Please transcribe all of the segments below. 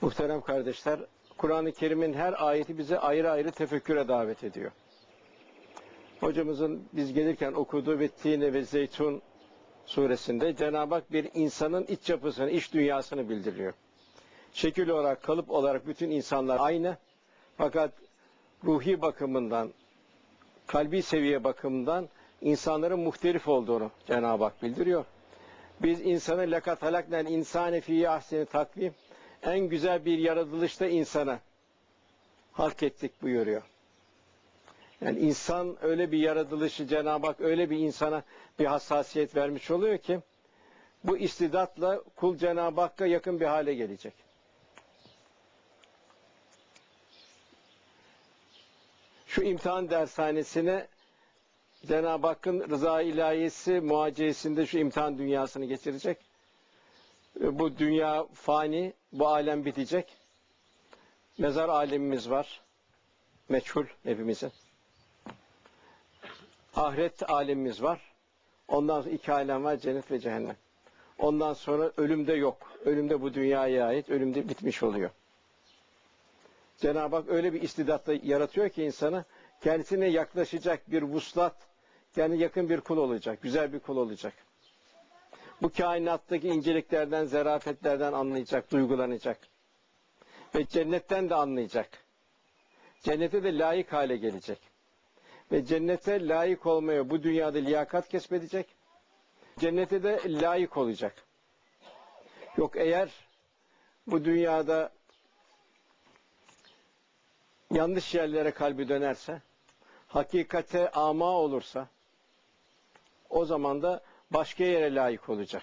Muhterem kardeşler, Kur'an-ı Kerim'in her ayeti bize ayrı ayrı tefekküre davet ediyor. Hocamızın biz gelirken okuduğu ve Tine ve Zeytun suresinde Cenab-ı Hak bir insanın iç yapısını, iç dünyasını bildiriyor. Şekil olarak, kalıp olarak bütün insanlar aynı. Fakat ruhi bakımından, kalbi seviye bakımından insanların muhtelif olduğunu Cenab-ı Hak bildiriyor. Biz insanı lekat halaknen insane fi ahseni takvim en güzel bir yaratılışta insana halk ettik buyuruyor. Yani insan öyle bir yaratılışı Cenab-ı Hak öyle bir insana bir hassasiyet vermiş oluyor ki bu istidatla kul Cenab-ı Hakk'a yakın bir hale gelecek. Şu imtihan dershanesine Cenab-ı Hakk'ın rıza ilahisi muhacesinde şu imtihan dünyasını geçirecek. Bu dünya fani, bu alem bitecek. Mezar alemimiz var. Meçhul hepimizin. Ahiret alemimiz var. Ondan sonra iki alem var, cennet ve cehennem. Ondan sonra ölümde yok. Ölümde bu dünyaya ait, ölümde bitmiş oluyor. Cenab-ı Hak öyle bir istidatla yaratıyor ki insanı kendisine yaklaşacak bir vuslat, kendi yakın bir kul olacak, güzel bir kul olacak. Bu kainattaki inceliklerden, zerafetlerden anlayacak, duygulanacak. Ve cennetten de anlayacak. Cennete de layık hale gelecek. Ve cennete layık olmaya bu dünyada liyakat kesbedecek. Cennete de layık olacak. Yok eğer bu dünyada yanlış yerlere kalbi dönerse, hakikate ama olursa, o zaman da başka yere layık olacak.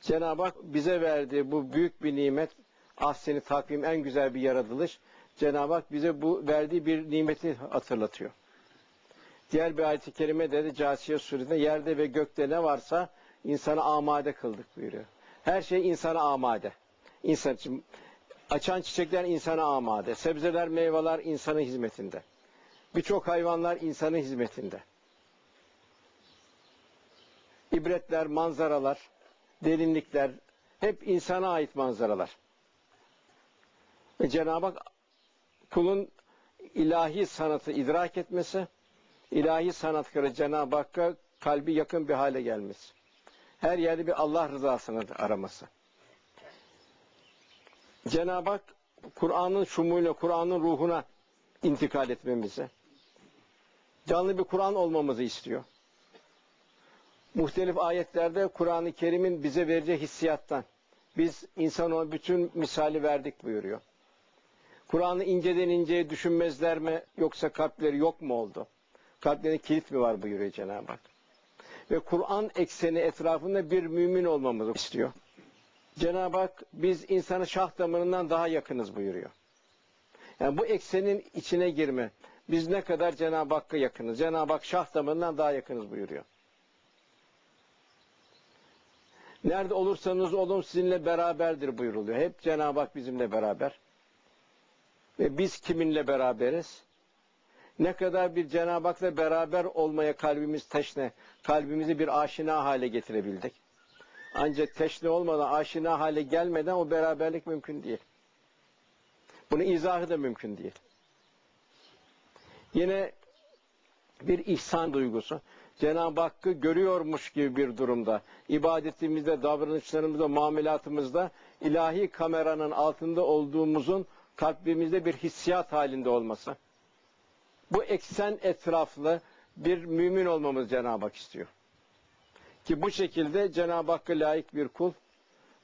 Cenab-ı Hak bize verdiği bu büyük bir nimet, ahseni takvim en güzel bir yaratılış. Cenab-ı Hak bize bu verdiği bir nimeti hatırlatıyor. Diğer bir ayet-i kerime de Câsiye suresinde yerde ve gökte ne varsa insanı amade kıldık buyuruyor. Her şey insana amade. İnsan için açan çiçekler insana amade. Sebzeler, meyveler insanın hizmetinde. Birçok hayvanlar insanın hizmetinde. İbretler, manzaralar, derinlikler hep insana ait manzaralar. Ve Cenab-ı Hak kulun ilahi sanatı idrak etmesi, ilahi sanatkarı Cenab-ı Hakk'a kalbi yakın bir hale gelmesi. Her yerde bir Allah rızasını araması. Cenab-ı Hak Kur'an'ın şumuyla, Kur'an'ın ruhuna intikal etmemizi, canlı bir Kur'an olmamızı istiyor. Muhtelif ayetlerde Kur'an-ı Kerim'in bize vereceği hissiyattan biz insana bütün misali verdik buyuruyor. Kur'an'ı inceden inceye düşünmezler mi yoksa kalpleri yok mu oldu? Kalplerine kilit mi var buyuruyor Cenab-ı Hak. Ve Kur'an ekseni etrafında bir mümin olmamızı istiyor. Cenab-ı Hak biz insanı şah damarından daha yakınız buyuruyor. Yani bu eksenin içine girme. Biz ne kadar Cenab-ı Hakk'a yakınız. Cenab-ı Hak şah damarından daha yakınız buyuruyor. Nerede olursanız olun sizinle beraberdir buyuruluyor. Hep Cenab-ı Hak bizimle beraber. Ve biz kiminle beraberiz? Ne kadar bir Cenab-ı Hak'la beraber olmaya kalbimiz teşne, kalbimizi bir aşina hale getirebildik. Ancak teşne olmadan, aşina hale gelmeden o beraberlik mümkün değil. Bunun izahı da mümkün değil. Yine bir ihsan duygusu. Cenab-ı Hakk'ı görüyormuş gibi bir durumda, ibadetimizde, davranışlarımızda, muamelatımızda ilahi kameranın altında olduğumuzun kalbimizde bir hissiyat halinde olması. Bu eksen etraflı bir mümin olmamız Cenab-ı Hak istiyor. Ki bu şekilde Cenab-ı Hakk'a layık bir kul,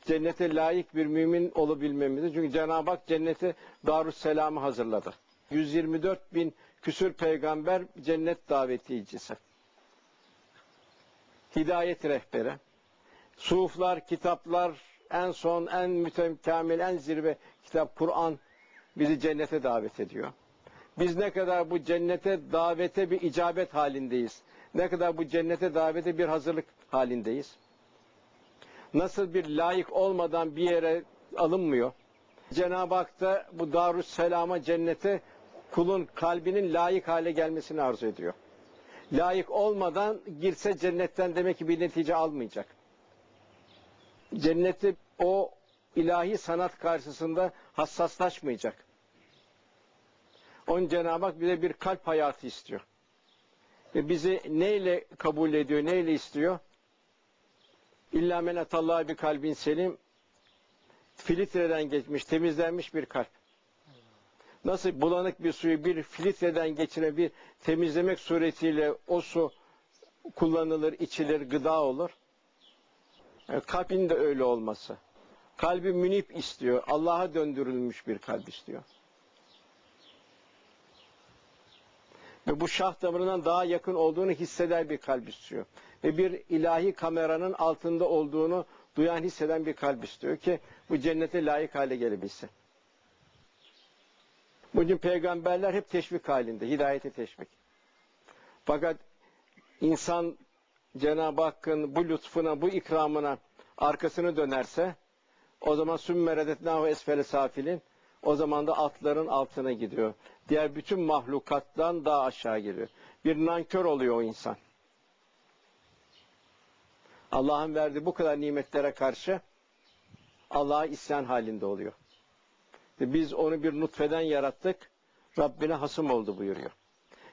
cennete layık bir mümin olabilmemizi. Çünkü Cenab-ı Hak cenneti Darüsselam'ı hazırladı. 124 bin küsür peygamber cennet davetiyicisi. Hidayet rehberi. Suflar, kitaplar, en son, en mütekamil, en zirve kitap Kur'an bizi cennete davet ediyor. Biz ne kadar bu cennete davete bir icabet halindeyiz. Ne kadar bu cennete davete bir hazırlık halindeyiz. Nasıl bir layık olmadan bir yere alınmıyor. Cenab-ı Hak da bu Darüsselam'a cennete kulun kalbinin layık hale gelmesini arzu ediyor. Layık olmadan girse cennetten demek ki bir netice almayacak. Cenneti o ilahi sanat karşısında hassaslaşmayacak. Onun Cenab-ı Hak bize bir kalp hayatı istiyor. Ve bizi neyle kabul ediyor, neyle istiyor? İlla men atallaha bir kalbin selim filtreden geçmiş, temizlenmiş bir kalp. Nasıl bulanık bir suyu bir filtreden geçire bir temizlemek suretiyle o su kullanılır, içilir, gıda olur. Yani kalbin de öyle olması. Kalbi münip istiyor. Allah'a döndürülmüş bir kalp istiyor. Ve bu şah damarından daha yakın olduğunu hisseder bir kalp istiyor. Ve bir ilahi kameranın altında olduğunu duyan, hisseden bir kalp istiyor ki bu cennete layık hale gelebilsin. Bugün peygamberler hep teşvik halinde, hidayete teşvik. Fakat insan Cenab-ı Hakk'ın bu lütfuna, bu ikramına arkasını dönerse o zaman sümmeredetnahu esfele safilin o zaman da atların altına gidiyor. Diğer bütün mahlukattan daha aşağı giriyor. Bir nankör oluyor o insan. Allah'ın verdiği bu kadar nimetlere karşı Allah'a isyan halinde oluyor. Ve biz onu bir nutfeden yarattık. Rabbine hasım oldu buyuruyor.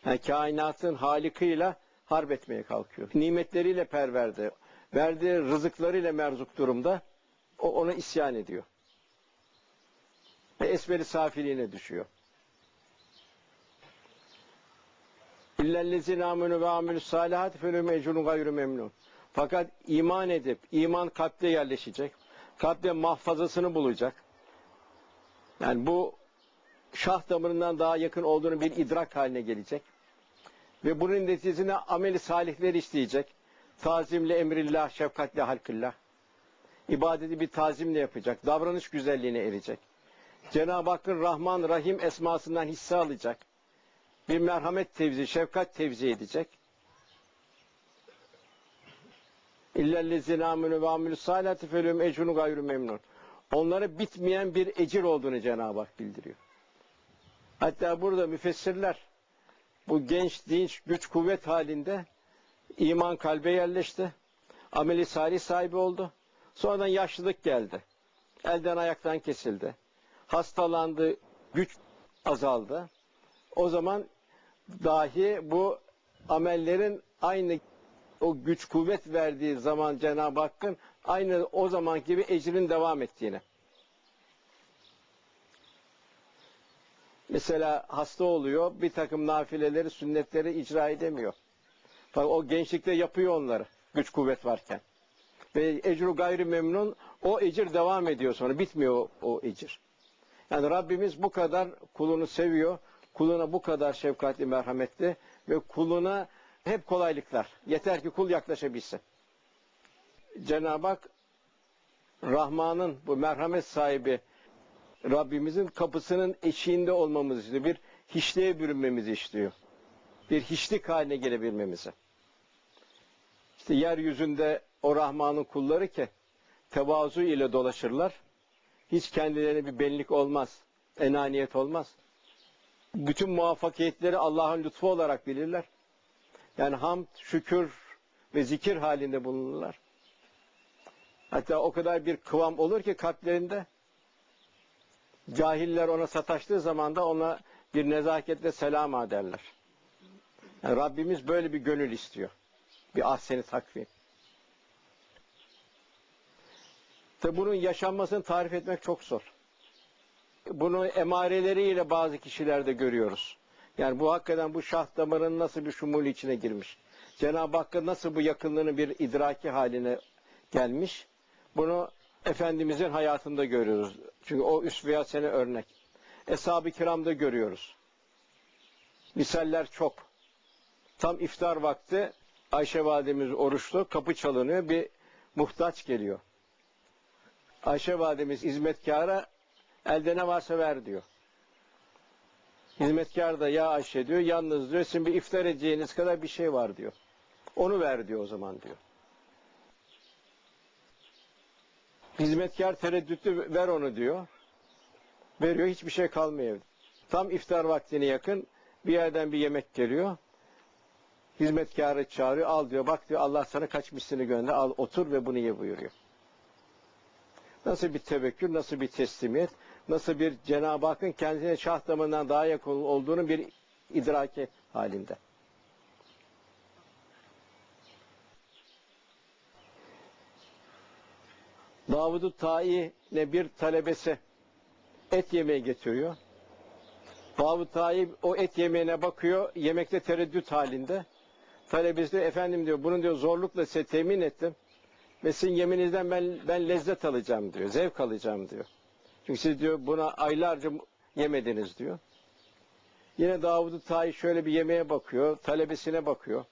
Yani kainatın halikıyla harp etmeye kalkıyor. Nimetleriyle perverde, verdiği rızıklarıyla merzuk durumda o ona isyan ediyor. Ve esberi safiliğine düşüyor. İllellezine amenu ve amilü salihati felüm ecrun gayrı memnun. Fakat iman edip, iman kalpte yerleşecek. Kalpte mahfazasını bulacak. Yani bu şah damarından daha yakın olduğunu bir idrak haline gelecek. Ve bunun neticesinde ameli salihleri isteyecek. Tazimle emrillah, şefkatle halkillah. İbadeti bir tazimle yapacak. Davranış güzelliğine erecek. Cenab-ı Hakk'ın Rahman, Rahim esmasından hisse alacak. Bir merhamet tevzi, şefkat tevzi edecek. İllellezine aminu ve amilü salati felüm gayru memnun. Onlara bitmeyen bir ecir olduğunu Cenab-ı Hak bildiriyor. Hatta burada müfessirler bu genç, dinç, güç, kuvvet halinde iman kalbe yerleşti. Ameli salih sahibi oldu. Sonradan yaşlılık geldi. Elden ayaktan kesildi. Hastalandı, güç azaldı. O zaman dahi bu amellerin aynı o güç kuvvet verdiği zaman Cenab-ı Hakk'ın aynı o zaman gibi ecrin devam ettiğini. Mesela hasta oluyor, bir takım nafileleri, sünnetleri icra edemiyor. Fakat o gençlikte yapıyor onları, güç kuvvet varken. Ve ecru gayri memnun, o ecir devam ediyor sonra, bitmiyor o, o ecir. Yani Rabbimiz bu kadar kulunu seviyor, kuluna bu kadar şefkatli, merhametli ve kuluna hep kolaylıklar. Yeter ki kul yaklaşabilsin. Cenab-ı Hak Rahman'ın bu merhamet sahibi Rabbimizin kapısının eşiğinde olmamızı istiyor. Bir hiçliğe bürünmemizi istiyor. Bir hiçlik haline gelebilmemizi. İşte yeryüzünde o Rahman'ın kulları ki tevazu ile dolaşırlar. Hiç kendilerine bir benlik olmaz. Enaniyet olmaz. Bütün muvaffakiyetleri Allah'ın lütfu olarak bilirler. Yani hamd, şükür ve zikir halinde bulunurlar. Hatta o kadar bir kıvam olur ki kalplerinde cahiller ona sataştığı zaman da ona bir nezaketle selam ederler. Yani Rabbimiz böyle bir gönül istiyor. Bir ahseni takvim. Tabi bunun yaşanmasını tarif etmek çok zor. Bunu emareleriyle bazı kişilerde görüyoruz. Yani bu hakikaten bu şah damarının nasıl bir şumul içine girmiş. Cenab-ı Hakk'a nasıl bu yakınlığını bir idraki haline gelmiş. Bunu Efendimizin hayatında görüyoruz. Çünkü o üsve sene örnek. Eshab-ı kiramda görüyoruz. Misaller çok. Tam iftar vakti Ayşe validemiz oruçlu, kapı çalınıyor, bir muhtaç geliyor. Ayşe validemiz hizmetkara elde ne varsa ver diyor. Hizmetkar da ya Ayşe diyor, yalnız diyor, sizin bir iftar edeceğiniz kadar bir şey var diyor. Onu ver diyor o zaman diyor. Hizmetkar tereddütlü ver onu diyor. Veriyor hiçbir şey kalmıyor. Tam iftar vaktine yakın bir yerden bir yemek geliyor. Hizmetkarı çağırıyor. Al diyor. Bak diyor Allah sana kaç mislini gönder. Al otur ve bunu ye buyuruyor. Nasıl bir tevekkül, nasıl bir teslimiyet, nasıl bir Cenab-ı Hakk'ın kendisine şah damarından daha yakın olduğunu bir idraki halinde. Davud-u Ta'i'ne bir talebesi et yemeği getiriyor. Davud Ta'i o et yemeğine bakıyor, yemekte tereddüt halinde. Talebesi diyor, efendim diyor, bunu diyor zorlukla size temin ettim. Ve sizin yeminizden ben, ben lezzet alacağım diyor, zevk alacağım diyor. Çünkü siz diyor buna aylarca yemediniz diyor. Yine Davud-u Ta'i şöyle bir yemeğe bakıyor, talebesine bakıyor.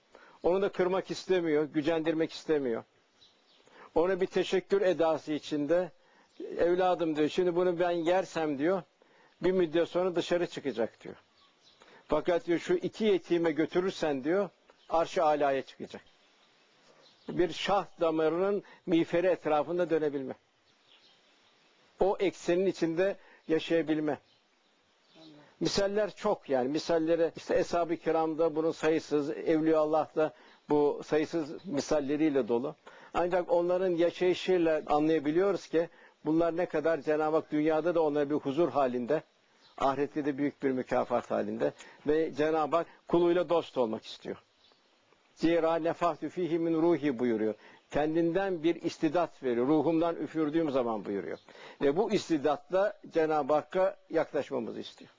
Onu da kırmak istemiyor, gücendirmek istemiyor. Ona bir teşekkür edası içinde evladım diyor şimdi bunu ben yersem diyor bir müddet sonra dışarı çıkacak diyor. Fakat diyor şu iki yetime götürürsen diyor arş-ı alaya çıkacak. Bir şah damarının miğferi etrafında dönebilme. O eksenin içinde yaşayabilme. Misaller çok yani. Misallere işte Eshab-ı Kiram'da bunun sayısız, Evliya Allah'ta bu sayısız misalleriyle dolu. Ancak onların yaşayışıyla anlayabiliyoruz ki bunlar ne kadar Cenab-ı Hak dünyada da onlara bir huzur halinde, ahirette de büyük bir mükafat halinde ve Cenab-ı Hak kuluyla dost olmak istiyor. Zira nefahtü fihi min ruhi buyuruyor. Kendinden bir istidat veriyor. Ruhumdan üfürdüğüm zaman buyuruyor. Ve bu istidatla Cenab-ı Hakk'a yaklaşmamızı istiyor.